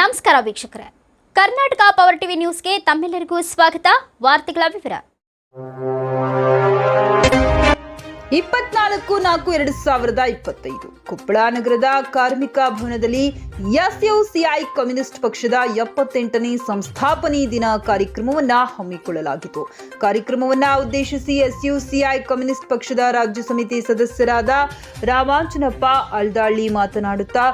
ನಮಸ್ಕಾರ ವೀಕ್ಷಕರೇ. Karnataka power TV ನ್ಯೂಸ್ಗೆ ತಮ್ಮೆಲ್ಲರಿಗೂ ಸ್ವಾಗತ. ವಾರ್ತೆಗಳ ವಿವರ. ಇಪ್ಪತ್ನಾಲ್ಕು ನಾಲ್ಕು ಎರಡು ಸಾವಿರದ ಇಪ್ಪತ್ತೈದು. ಕೊಪ್ಪಳ ನಗರದ ಕಾರ್ಮಿಕ ಭವನದಲ್ಲಿ ಎಸ್ಯುಸಿಐ ಕಮ್ಯುನಿಸ್ಟ್ ಪಕ್ಷದ ಎಪ್ಪತ್ತೆಂಟನೇ ಸಂಸ್ಥಾಪನೆ ದಿನ ಕಾರ್ಯಕ್ರಮವನ್ನು ಹಮ್ಮಿಕೊಳ್ಳಲಾಗಿತ್ತು. ಕಾರ್ಯಕ್ರಮವನ್ನು ಉದ್ದೇಶಿಸಿ ಎಸ್ಯುಸಿಐ ಕಮ್ಯುನಿಸ್ಟ್ ಪಕ್ಷದ ರಾಜ್ಯ ಸಮಿತಿ ಸದಸ್ಯರಾದ ರಾಮಾಂಜನಪ್ಪ ಅಲ್ದಾಳ್ಳಿ ಮಾತನಾಡುತ್ತಾ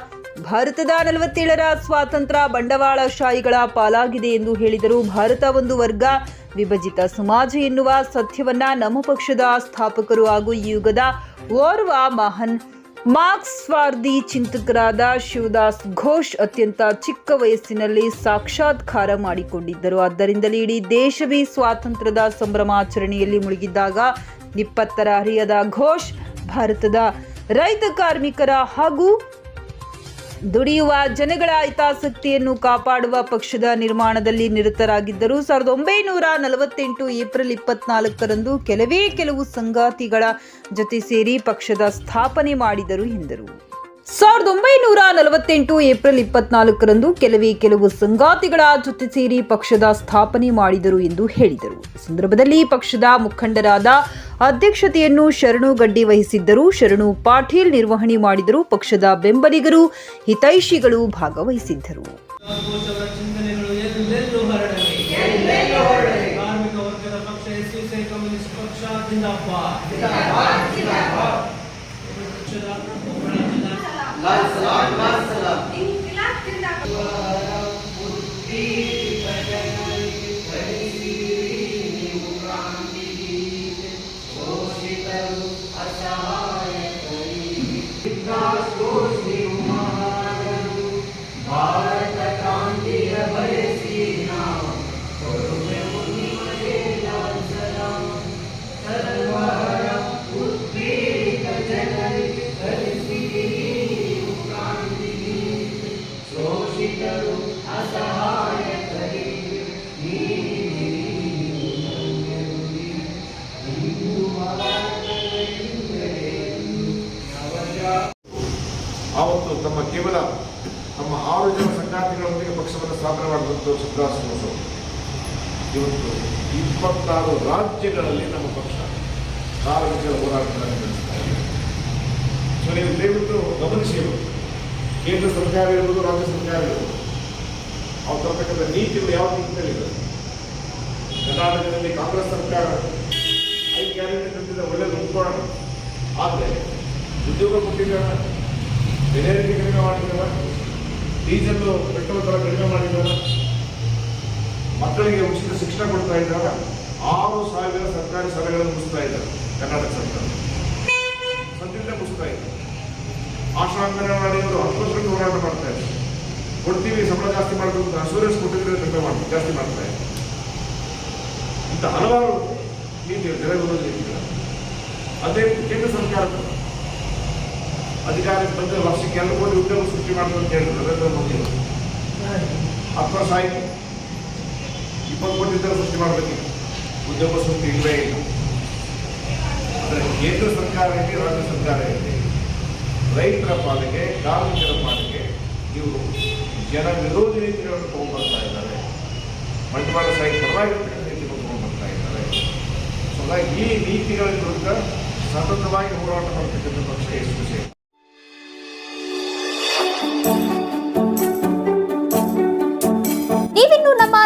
ಭಾರತದ ನಲವತ್ತೇಳರ ಸ್ವಾತಂತ್ರ್ಯ ಬಂಡವಾಳಶಾಹಿಗಳ ಪಾಲಾಗಿದೆ ಎಂದು ಹೇಳಿದರು ಭಾರತ ಒಂದು ವರ್ಗ. ವಿಭಜಿತ ಸಮಾಜ ಎನ್ನುವ ಸತ್ಯವನ್ನ ನಮ್ಮ ಪಕ್ಷದ ಸ್ಥಾಪಕರು ಹಾಗೂ ಈ ಯುಗದ ಓರ್ವ ಮಹಾನ್ ಮಾರ್ಕ್ಸ್ವಾದಿ ಚಿಂತಕರಾದ ಶಿವದಾಸ್ ಘೋಷ್ ಅತ್ಯಂತ ಚಿಕ್ಕ ವಯಸ್ಸಿನಲ್ಲಿ ಸಾಕ್ಷಾತ್ಕಾರ ಮಾಡಿಕೊಂಡಿದ್ದರು. ಆದ್ದರಿಂದಲೇ ಇಡೀ ದೇಶವೇ ಸ್ವಾತಂತ್ರ್ಯದ ಸಂಭ್ರಮಾಚರಣೆಯಲ್ಲಿ ಮುಳುಗಿದ್ದಾಗ ಇಪ್ಪತ್ತರ ಹರಿಯದ ಘೋಷ್ ಭಾರತದ ರೈತ ಕಾರ್ಮಿಕರ ಹಾಗೂ ದುಡಿಯುವ ಜನಗಳ ಹಿತಾಸಕ್ತಿಯನ್ನು ಕಾಪಾಡುವ ಪಕ್ಷದ ನಿರ್ಮಾಣದಲ್ಲಿ ನಿರತರಾಗಿದ್ದರು. ಸಾವಿರದ ಒಂಬೈನೂರ ನಲವತ್ತೆಂಟು ಏಪ್ರಿಲ್ ಇಪ್ಪತ್ನಾಲ್ಕರಂದು ಕೆಲವೇ ಕೆಲವು ಸಂಗಾತಿಗಳ ಜೊತೆ ಸೇರಿ ಪಕ್ಷದ ಸ್ಥಾಪನೆ ಮಾಡಿದರು ಎಂದರು. ಸಾವಿರದ ಒಂಬೈನೂರ ನಲವತ್ತೆಂಟು ಏಪ್ರಿಲ್ ಇಪ್ಪತ್ನಾಲ್ಕರಂದು ಕೆಲವೇ ಕೆಲವು ಸಂಗಾತಿಗಳ ಜೊತೆ ಸೇರಿ ಪಕ್ಷದ ಸ್ಥಾಪನೆ ಮಾಡಿದರು ಎಂದು ಹೇಳಿದರು. ಸಂದರ್ಭದಲ್ಲಿ ಪಕ್ಷದ ಮುಖಂಡರಾದ ಅಧ್ಯಕ್ಷತೆಯನ್ನು ಶರಣು ಗಡ್ಡಿ ವಹಿಸಿದ್ದರು. ಶರಣು ಪಾಟೀಲ್ ನಿರ್ವಹಣೆ ಮಾಡಿದರು. ಪಕ್ಷದ ಬೆಂಬಲಿಗರು ಹಿತೈಷಿಗಳು ಭಾಗವಹಿಸಿದ್ದರು. Lord. ನಮ್ಮ ಆರು ಜನ ಸಂಗಾತಿಗಳೊಂದಿಗೆ ಪಕ್ಷವನ್ನು ಸ್ಥಾಪನೆ ಮಾಡಿದಂಥ ಸುಖದಾಸೋತ್ಸವ ಇವತ್ತು ಇಪ್ಪತ್ತಾರು ರಾಜ್ಯಗಳಲ್ಲಿ ನಮ್ಮ ಪಕ್ಷ ಕಾರ್ಮಿಕರ ಹೋರಾಟಗಳನ್ನು ನಡೆಸ್ತಾ ಇದೆ. ಸೊ ನೀವು ದಯವಿಟ್ಟು ಗಮನಿಸಿ, ಕೇಂದ್ರ ಸರ್ಕಾರ ಇರ್ಬೋದು, ರಾಜ್ಯ ಸರ್ಕಾರ ಇರ್ಬೋದು, ಅವ್ರು ತರ್ತಕ್ಕಂಥ ನೀತಿಗಳು ಯಾವ ರೀತಿಯಲ್ಲಿದೆ ಕರ್ನಾಟಕದಲ್ಲಿ ಕಾಂಗ್ರೆಸ್ ಸರ್ಕಾರ ಐದು ಗ್ಯಾರಂಟಿ ತಂದಿದೆ ಒಳ್ಳೆಯದು ಅಂದ್ಕೊಳ್ಳೋಣ. ಆದರೆ ಉದ್ಯೋಗ ಕೊಟ್ಟಿದ್ದಾರೆ ಬೆಲೆ ಕಡಿಮೆ ಮಾಡಿದ್ದಾರ ಡೀಸೆಲ್ ಪೆಟ್ರೋಲ್ ದರ ಕಡಿಮೆ ಮಾಡಿದ್ದಾರೆ. ಮಕ್ಕಳಿಗೆ ಉಚಿತ ಶಿಕ್ಷಣ ಕೊಡ್ತಾ ಇದ್ದಾಗ ಆರು ಸಾವಿರ ಸರ್ಕಾರಿ ಶಾಲೆಗಳನ್ನು ಮುಗಿಸ್ತಾ ಇದ್ದಾರೆ, ಕರ್ನಾಟಕ ಸರ್ಕಾರ. ಸದ್ಯದಲ್ಲೇ ಮುಗಿಸ್ತಾ ಇದೆ. ಆಶಾ ಅಂಗನವಾಡಿಯವರು ಹತ್ತು ವರ್ಷಕ್ಕೆ ಹೋರಾಟ ಮಾಡ್ತಾ ಇದ್ದಾರೆ ಕೊಡ್ತೀವಿ, ಸಂಬಳ ಜಾಸ್ತಿ ಮಾಡಬೇಕು ಅಂತ ಅಶೂರೆನ್ಸ್ ಕೊಟ್ಟಿದ್ರೆ ಕಡಿಮೆ ಮಾಡ್ತಾರೆ ಜಾಸ್ತಿ ಮಾಡ್ತಾ ಇದೆ. ಇಂಥ ಹಲವಾರು ನೀತಿಗಳು ಜನಗಳು ಅದೇ ಕೇಂದ್ರ ಸರ್ಕಾರ ಅಧಿಕಾರಕ್ಕೆ ಬಂದ ವರ್ಷಕ್ಕೆ ಎರಡು ಕೋಟಿ ಉದ್ಯೋಗ ಸೃಷ್ಟಿ ಮಾಡಿದ್ರು ಅಂತ ಹೇಳಿದ್ರು ನರೇಂದ್ರ ಮೋದಿ ಹತ್ತು ವರ್ಷ ಆಯಿತು. ಇಪ್ಪತ್ತು ಕೋಟಿ ಉದ್ಯೋಗ ಸೃಷ್ಟಿ ಮಾಡಬೇಕು. ಉದ್ಯೋಗ ಸೃಷ್ಟಿ ಇಲ್ಲವೇ ಇಲ್ಲ. ಆದರೆ ಕೇಂದ್ರ ಸರ್ಕಾರ ಇದೆ, ರಾಜ್ಯ ಸರ್ಕಾರ ಇದೆ. ರೈತರ ಪಾಲಿಗೆ, ಕಾರ್ಮಿಕರ ಪಾಲಿಗೆ ಇವರು ಜನ ವಿರೋಧಿ ನೀತಿಗಳನ್ನು ತಗೊಂಡ್ಬರ್ತಾ ಇದ್ದಾರೆ. ಬಂಡವಾಳ ಸಾಹಿ ಪರವಾಗಿರ್ತಕ್ಕಂಥ ನೀತಿಗಳನ್ನು ತಗೊಂಡ್ಬರ್ತಾ ಇದ್ದಾರೆ. ಸೊ ಹಾಗಾಗಿ ಈ ನೀತಿಗಳ ವಿರುದ್ಧ ಸತತವಾಗಿ ಹೋರಾಟ ಮಾಡ್ತಕ್ಕಂಥ ಪಕ್ಷ ಎಸ್